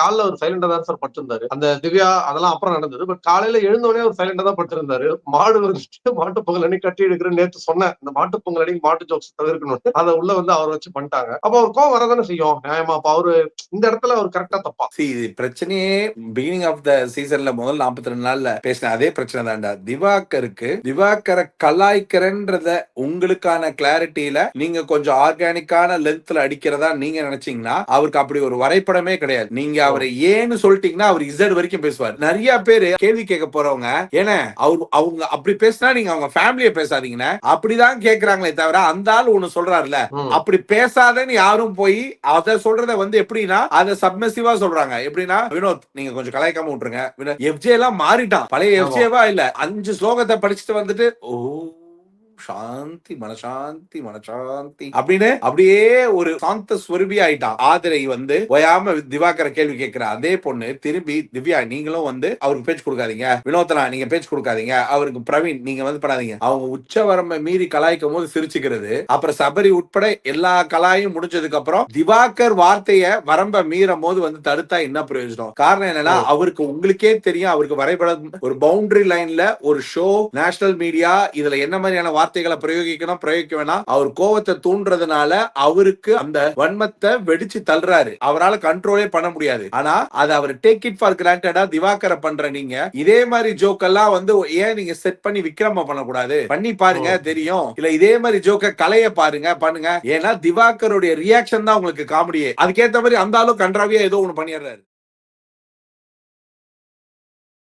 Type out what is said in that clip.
காலைல ஒரு சைலண்டா தான் சார் பட்டிருந்தாரு அந்த திவ்யா அதெல்லாம் அப்புறம் நடந்தது. பட் காலையில எழுந்தோடனே ஒரு சைலண்டா தான் பட்டிருந்தாரு மாடு வந்துட்டு மாட்டு பொங்கல் அன்னைக்கு கட்டி எடுக்கிறேன் நேத்து சொன்னேன். இந்த மாட்டு பொங்கல் அன்னைக்கு மாட்டு ஜோக்ஸ் தவிர்க்கணும் அதை உள்ள வந்து அவர் வச்சு பண்ணிட்டாங்க. அப்ப அவர் கோவம் வரதானே செய்யும்? நியாயமா? அப்ப அவரு இந்த இடத்துல அவர் கரெக்டா தப்பா? இது பிரச்சனையே பிகினிங் ஆஃப் த சீசன்ல முதல் 42 ரெண்டு நாள்ல பேசின அதே பிரச்சனை தான்டா. திவாகருக்கு திவாகரை கலாய்க்கிறன்றத உங்களுக்கான கிளாரிட்டியில நீங்க கொஞ்சம் ஆர்கானிக்கான லென்த்ல அடிக்கிறதா நீங்க நினைச்சீங்கன்னா அவருக்கு அப்படி ஒரு வரைபடமே கிடையாது. நீங்க அவரை ஏன்னு சொல்லிட்டீங்கன்னா அவர் இசட் வரைக்கும் பேசுவார். நிறைய பேரு கேள்வி கேட்க போறவங்க ஏன்னா அவர் அவங்க அப்படி பேசினா நீங்க அவங்க ஃபேமிலிய பேசாதீங்கன்னா அப்படிதான் கேக்குறாங்களே தவிர அந்த ஆள் ஒண்ணு சொல்றாருல. அப்படி பேசாதன்னு யாரும் போய் அத சொல்றத வந்து எப்படின்னா அத சப்மெசிவா சொல்றாங்க. எப்படின்னா வினோத் நீங்க கொஞ்சம் கலாய்க்காம விட்டுருங்க. எஃப்ஜே எல்லாம் மாறிட்டான். பழைய. எஃப்ஜேவா இல்ல. அஞ்சு ஸ்லோகத்தை படிச்சுட்டு வந்துட்டு ஓ சாந்தி மனசாந்தி மனசாந்தி. அப்படின்னு அப்படியே ஒரு சாந்த ஸ்வரூபி ஆயிட்டான் ஆதிரை வந்து ஓயாம திவாகர கேள்வி கேட்கிற. அதே பொண்ணு திரும்பி திவ்யா நீங்களும் வந்து அவருக்கு பேச்சு கொடுக்காதீங்க. வினோத்தனா நீங்க பேச்சு கொடுக்காதீங்க. அவருக்கு பிரவீன் நீங்க வந்து பண்ணாதீங்க. அவங்க உச்ச வரம்பை மீறி கலாய்க்கும் போது சிரிச்சுக்கிறது. அப்புறம் சபரி உட்பட எல்லா கலாயும் முடிஞ்சதுக்கு அப்புறம் திவாகர் வார்த்தைய வரம்ப மீறும் போது வந்து தடுத்தா என்ன பிரயோஜனம்? காரணம் என்னன்னா. அவருக்கு உங்களுக்கே தெரியும். அவருக்கு வரைபடம் ஒரு பவுண்டரி லைன்ல ஒரு ஷோ நேஷனல் மீடியா இதுல என்ன மாதிரியான வார்த்தைகளை பிரயோகிக்கணும் பிரயோகிக்க வேணாம். அவர் கோவத்தை தூண்டுறதுனால அவருக்கு அந்த வன்மத்தை வெடிச்சு தள்ளுறாரு. அவரால கண்ட்ரோலே பண்ண முடியாது. ஆனா அது அவர் டேக் இட் ஃபார் கிராண்டடா திவாகரை பண்ற நீங்க. இதே மாதிரி ஜோக் எல்லாம் வந்து ஏன் நீங்க செட் பண்ணி விக்ரம பண்ணக்கூடாது? பண்ணி பாருங்க தெரியும். இல்ல இதே மாதிரி ஜோக்க கலைய பாருங்க பண்ணுங்க. ஏன்னா திவாகருடைய ரியாக்ஷன் தான் உங்களுக்கு காமெடியே அதுக்கேத்த மாதிரி அந்த ஆளும் கன்றாவியா ஏதோ ஒண்ணு பண்ணிடுறாரு.